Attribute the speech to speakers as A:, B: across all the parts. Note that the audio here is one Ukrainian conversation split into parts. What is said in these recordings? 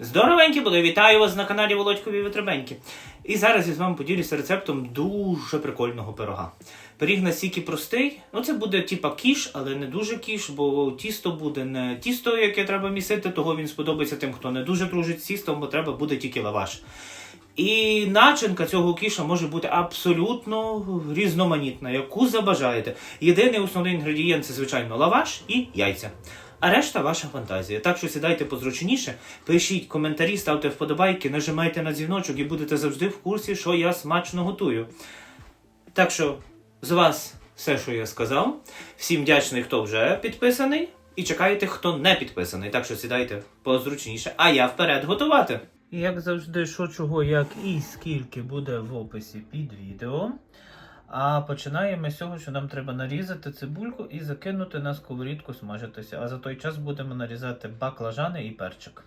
A: Здоровенькі були, вітаю вас на каналі Володькові Витребеньки. І зараз я з вами поділюся рецептом дуже прикольного пирога. Пиріг настільки простий, ну це буде типа кіш, але не дуже кіш, бо тісто буде не тісто, яке треба місити, того він сподобається тим, хто не дуже дружить з тістом, бо треба буде тільки лаваш. І начинка цього кіша може бути абсолютно різноманітна, яку забажаєте. Єдиний основний інгредієнт це, звичайно, лаваш і яйця. А решта ваша фантазія. Так що сідайте позручніше, пишіть коментарі, ставте вподобайки, нажимайте на дзвіночок і будете завжди в курсі, що я смачно готую. Так що з вас все, що я сказав. Всім вдячний, хто вже підписаний, і чекайте, хто не підписаний. Так що сідайте позручніше, а я вперед готувати. Як завжди, що чого, як і скільки буде в описі під відео. А починаємо з цього, що нам треба нарізати цибульку і закинути на сковорідку смажитися. А за той час будемо нарізати баклажани і перчик.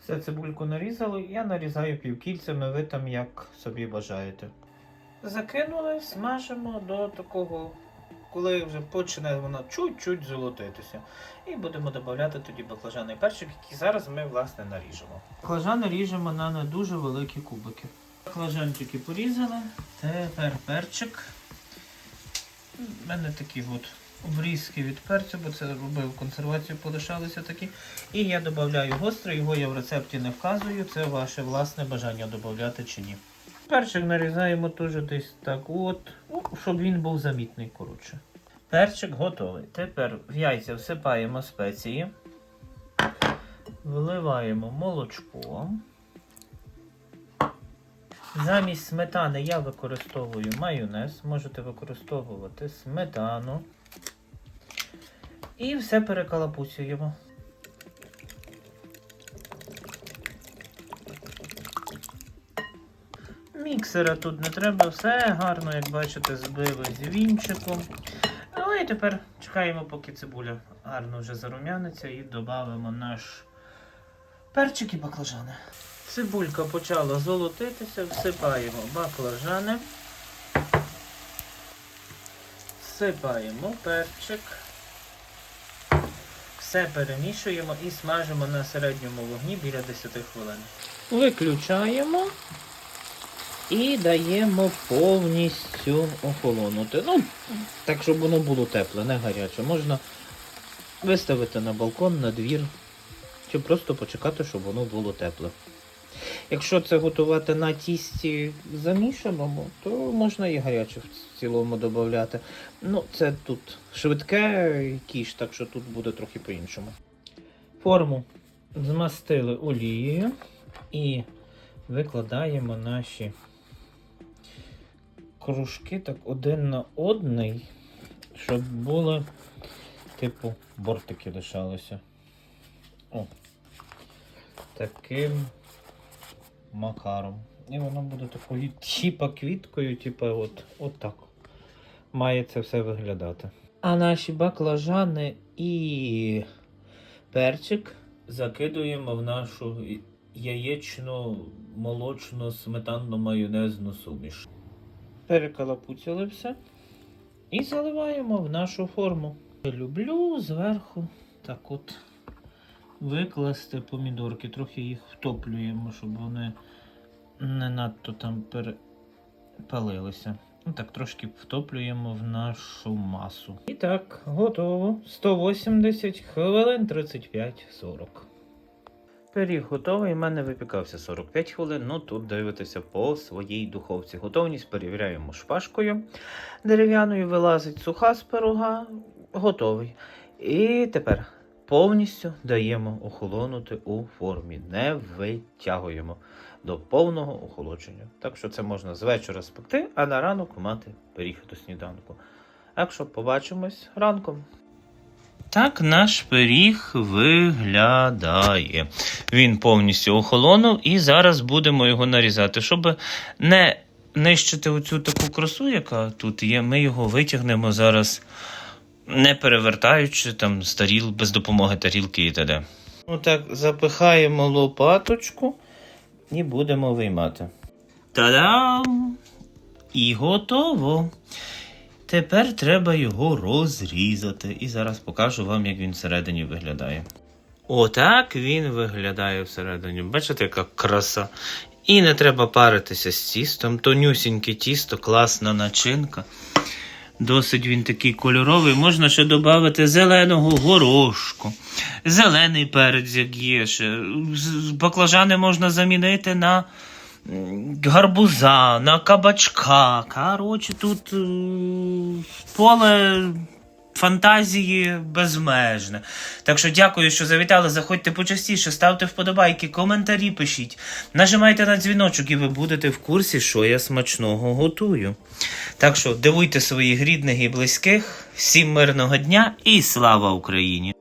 A: Все цибульку нарізали, я нарізаю півкільцями, ви там як собі бажаєте. Закинули, смажимо до такого, коли вже почне вона чуть-чуть золотитися. І будемо додати тоді баклажани і перчик, які зараз ми власне наріжемо. Баклажани ріжемо на не дуже великі кубики. Баклажанчики порізали, тепер перчик. У мене такі от обрізки від перцю, бо це робив консервацію, полишалися такі. І я додаю гострий, його я в рецепті не вказую, це ваше власне бажання додати чи ні. Перчик нарізаємо теж десь так от, ну, щоб він був замітний, коротше. Перчик готовий. Тепер в яйця всипаємо спеції, вливаємо молочко. Замість сметани я використовую майонез, можете використовувати сметану. І все перекалапуцюємо. Міксера тут не треба, все гарно, як бачите, збили з вінчиком. Ну і тепер чекаємо, поки цибуля гарно вже зарум'яниться, і додамо наш перчик і баклажани. Цибулька почала золотитися, всипаємо баклажани, всипаємо перчик, все перемішуємо і смажимо на середньому вогні біля 10 хвилин. Виключаємо і даємо повністю охолонути. Ну, так, щоб воно було тепле, не гаряче. Можна виставити на балкон, на двір, чи просто почекати, щоб воно було тепле. Якщо це готувати на тісті замішаному, то можна і гаряче в цілому додати. Ну, це тут швидке кіш, так що тут буде трохи по-іншому. Форму змастили олією і викладаємо наші кружки так один на одний, щоб були, типу, бортики лишалися. О. Таким макаром. І воно буде такою типа квіткою, типа от, от так. Має це все виглядати. А наші баклажани і перчик закидуємо в нашу яєчну молочну сметанну майонезну суміш. Перекалапуцяли все. І заливаємо в нашу форму. Люблю зверху так от викласти помідорки. Трохи їх втоплюємо, щоб вони не надто там перепалилися. Ну так, трошки втоплюємо в нашу масу. І так, готово. 180 хвилин 35-40. Пиріг готовий, у мене випікався 45 хвилин, ну тут дивитися по своїй духовці. Готовність перевіряємо шпажкою дерев'яною, вилазить суха з пирога, готовий. І тепер повністю даємо охолонути у формі, не витягуємо до повного охолодження. Так що це можна з вечора спекти, а на ранок мати пиріг до сніданку. Так що побачимось ранком. Так наш пиріг виглядає. Він повністю охолонув і зараз будемо його нарізати. Щоб не нищити оцю таку красу, яка тут є, ми його витягнемо зараз, не перевертаючи там з без допомоги тарілки і т.д. Отак запихаємо лопаточку і будемо виймати. Та-дам! І готово. Тепер треба його розрізати. І зараз покажу вам, як він всередині виглядає. Отак він виглядає всередині. Бачите, яка краса. І не треба паритися з тістом. Тонюсіньке тісто, класна начинка. Досить він такий кольоровий. Можна ще додати зеленого горошку, зелений перець, як є ще. Баклажани можна замінити на гарбуза, на кабачка. Коротше, тут е, поле фантазії безмежне. Так що дякую, що завітали. Заходьте почастіше, ставте вподобайки, коментарі пишіть. Нажимайте на дзвіночок, і ви будете в курсі, що я смачного готую. Так що дивуйте своїх рідних і близьких. Всім мирного дня і слава Україні!